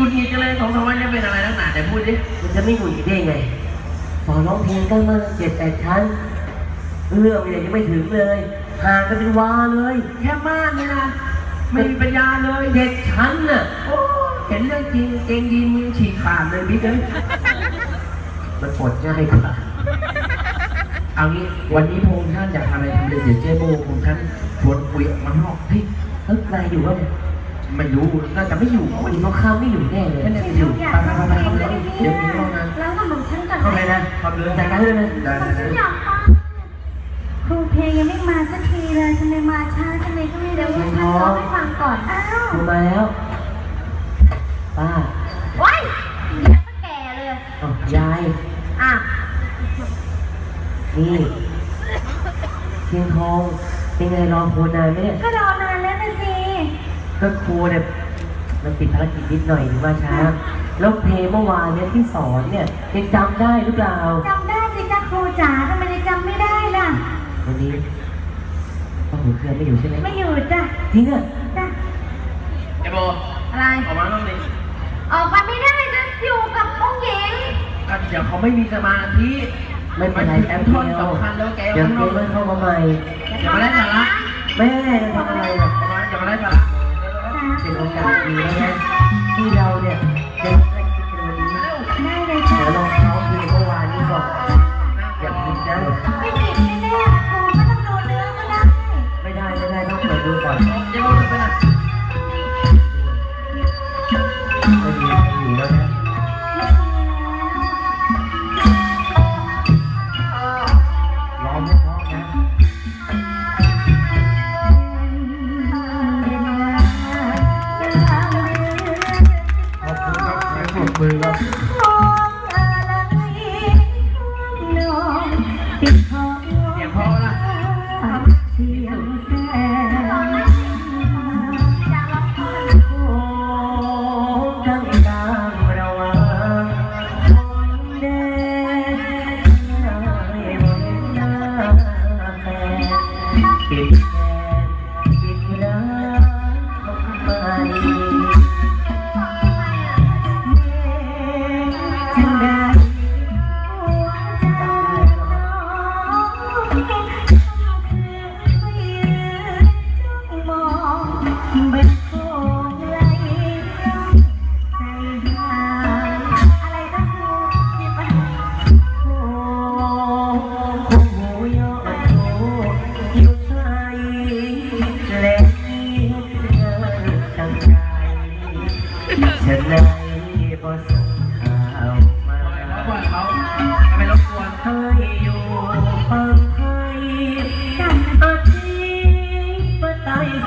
งุดหงิดกันเลยสองสามวันนี้เป็นอะไรนักหนาแต่พูดดิมันจะไม่หงุดหงิดได้ไงสอนร้องเพลงกันมาเจ็ดแปดชั้นเรื่องเนี่ยยังไม่ถึงเลยห่างกันเป็นวาเลย แค่ม่านเนี่ยนะไม่มีปัญญาเลยเจ็ดชั้นน่ะโอ้เห็นเรื่องจริงเกงยีนมือฉีกขาดเลยบิ๊กเอ้ยมันปลดง่ายกว่าเอางี้วันนี้พงษ์ท่านอยากทำอะไรทำเลยเดี๋ยวเจ๊โบพงษ์ท่านชวนคุยออกมาข้างนอกเฮ้ยเฮ้ยนายอยู่วะเนี่ย ไม่รู้น่าจะไม่อยู่วันนี้เขาข้ามไม่อยู่แน่เลยไม่ได้ไปอยู่ไปไปไปไปเข้าไปเดี๋ยวมีห้องนะแล้วก็บอกฉันก่อนเข้าไปนะเข้าไปเลยจากนั้นเลยนะได้ได้ฉันอได้ยากฟังครูเพลงยังไม่มาสักทีเลยทำไมมาช้าทำไมก็ไม่รู้ฉันร้องให้ฟังก่อนอ้าวดูมาแล้วป้าว้ายเดี๋ยวก็แก่เลยอ้าวยายอะนี่เชียงทองเป็นไงรอครูนานไหมเนี่ยก็รอนานแล้วนะสิ ก็ครูเนี่ยมันติดภารกิจนิดหน่อยถึงมาช้า แล้วเพลงเมื่อวานเนี่ยที่สอนเนี่ยยังจำได้หรือเปล่า จำได้สิจ้าครูจ๋าทำไมจะจำไม่ได้ล่ะ วันนี้ป้าหูเครือไม่อยู่ใช่ไหมไม่อยู่จ้ะจริงอะจ้ะไอ้โบอะไร ออกมาต้องดิออกมาไม่ได้จะอยู่กับองค์หญิงก็เดี๋ยวเขาไม่มีสมาธิไม่เป็นไรมันแป๊บท่อนเดียวสำคัญแล้วแกเดี๋ยวข้างนเกอกมมันเข้ามาใหม่อย่ามาได้สาระแม่จะทำอะไรหรอกออกมาอย่ามาได้สาระ เป็นโอกาสดีแล้วนะที่เราเนี่ย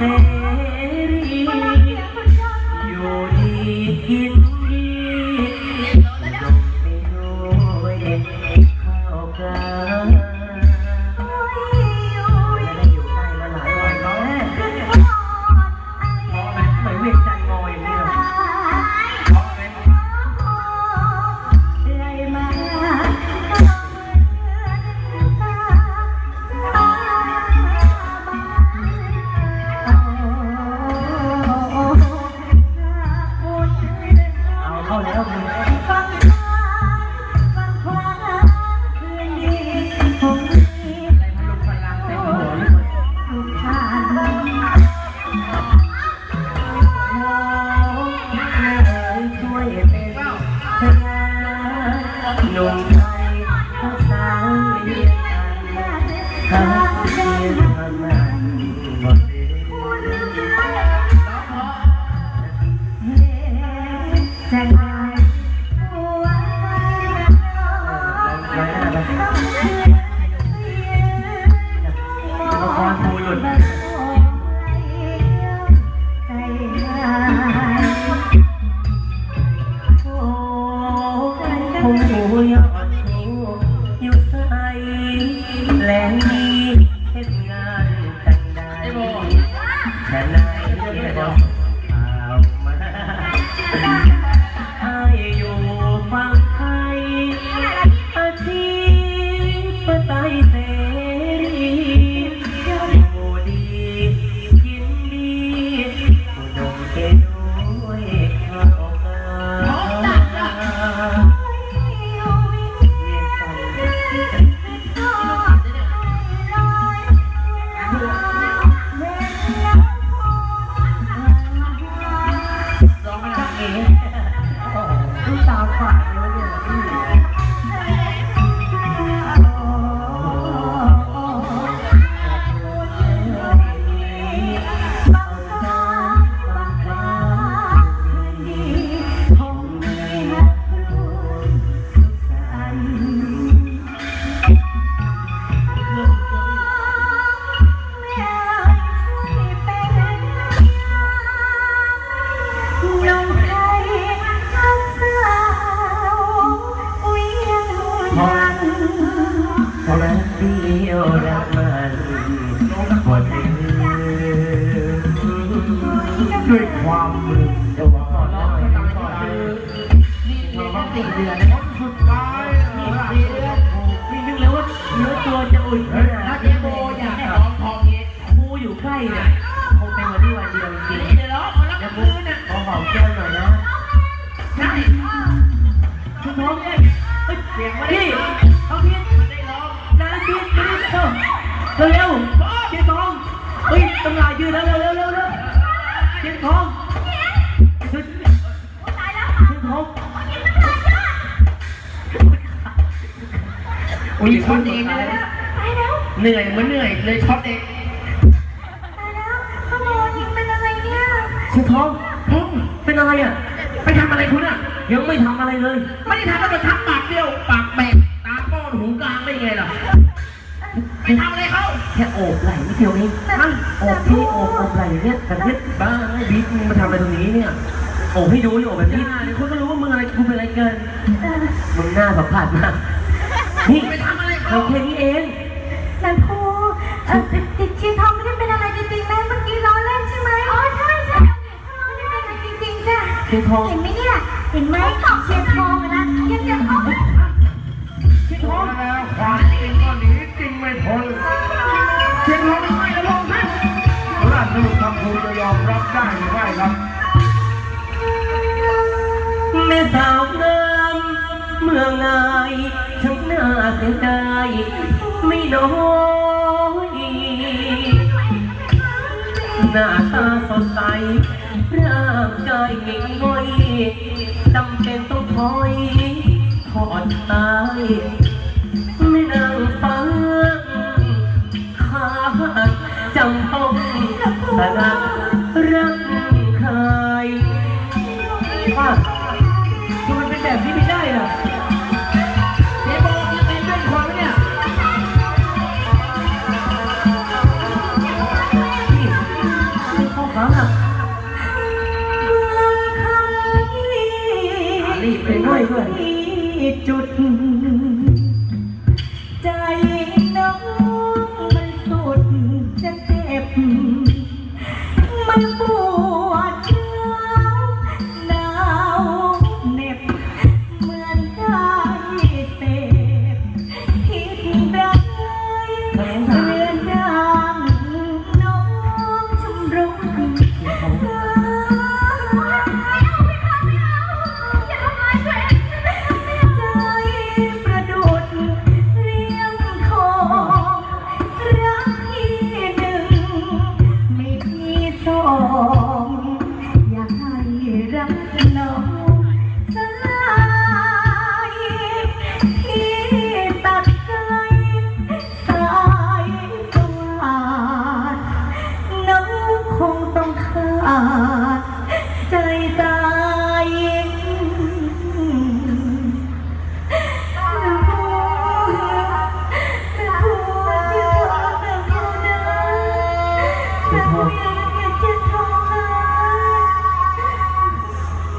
ย์ได้วยความมึนเดี๋ยวขอก่อนร้องให้ตายก่อนคือนี่นี่แค่สี่เดือนนะผลสุดท้ายนี่นะสี่เดือนนี่นึกแล้วว่าเนื้อตัวจะอุ่นขนาดถ้าเจ๊โบอยากร้องทองเย็นครูอยู่ใกล้เนี่ยคงเป็นวันนี้วันเดียวจริงเดี๋ยวร้องคนละๆแล้วคืนน่ะขอหอมแก้มหน่อยนะใช่คุณท้องเนี่ยเสียงไม่พี่ได้เอาพี่มันได้ร้องนายพี่พี่เร็วเร็วเจ๊ทองเฮ้ยตำรวจยืนแล้วเร็วเร็วเร็ว เร็วเจ๊ทองเจ๊ทองอุ้ยช็อตเองเลยนะตายแล้วเหนื่อยเหมือนเหนื่อยเลยช็อตเองตายแล้วพ่อโมยิงเป็นอะไรเนี่ยเจ๊ทองเฮ้ยเป็นอะไรอะ ไปทำอะไรคุณอะ ยังไม่ทำอะไรเลย ไม่ได้ทำแล้วก็ทักปากเดียว ปากแบกตาป้อนหูกลางได้ไงล่ะ ไปทำอะไรเขาแค่โอบไหล่นิดเดียวเองแต่โอแต่บพ่พี่อโอบโอบไหล่เนี่ยแบบนี้บ้าไอ้บิ๊กมึงมาทำอะไรตรงนี้เนี่ยโอบให้ดูนี่โอบแบบนี้เดี๋ยวคนก็รู้ว่ามึงอะไรกูเป็นอะไรเกินเออมึงหน้าสัมผัสมากนี่ไปทำอะไรเราเขาแค่นี้เองแต่พ่อเออติดชีทองไม่ได้เป็นอะไรจริงๆนะเมื่อกี้ล้อเล่นใช่ไหมอ๋อใช่ใช่ไม่ได้เป็นอะไรจริงๆจ้ะเชียงทองเห็นไหมเนี่ยเห็นไหมเชียร์ทองอะนะยังจะเอาเชียงทองแล้ว คำภูจะยอมรับได้หรือไม่ครับแม่สาวงามเมืองไงช่างน่าเสียดายไม่น้อยหน้าตาสดใสร่างกายเก่งง่อยจำเป็นต้องถอยถอดตายไม่นั่ง สลักรักใครว่าทำไมเป็นแบบนี้ไม่ได้ล่ะเจ๊โบจะเป็นเรื่องคนไหมเนี่ย นี่เข้อขาหักรีบเป็นด้วยด้วยจุด ใจน้องมันสุดจะ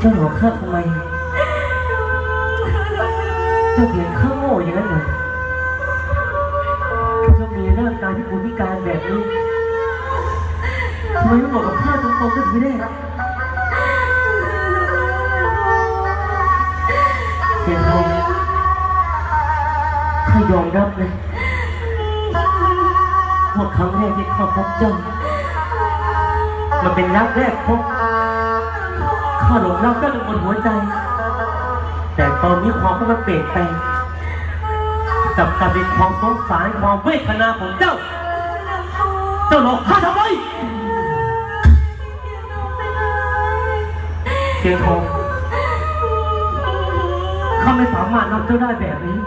เจ้าหลอกข้าทำไม เจ้าเห็นข้าโง่อย่างนั้นเหรอเจ้ามีร่างกาที่คุณพิการแบบนี้ทำไมไม่บอกกับข้าตรงๆก็ทีแรกเสียงทองข้ายอมรับเลยว่าครั้งแรกที่ข้าพบเจ้า มันเป็นรักแรกพบ ข้าหลงรักเจ้าจนหมดหัวใจ แต่ตอนนี้ความก็มันเปลี่ยนแปลงกลับกลายเป็นความสงสารความเวทนาของเจ้า เจ้าหลอกข้าทำไมเสียงทองข้าไม่สามารถรับเจ้าได้แบบนี้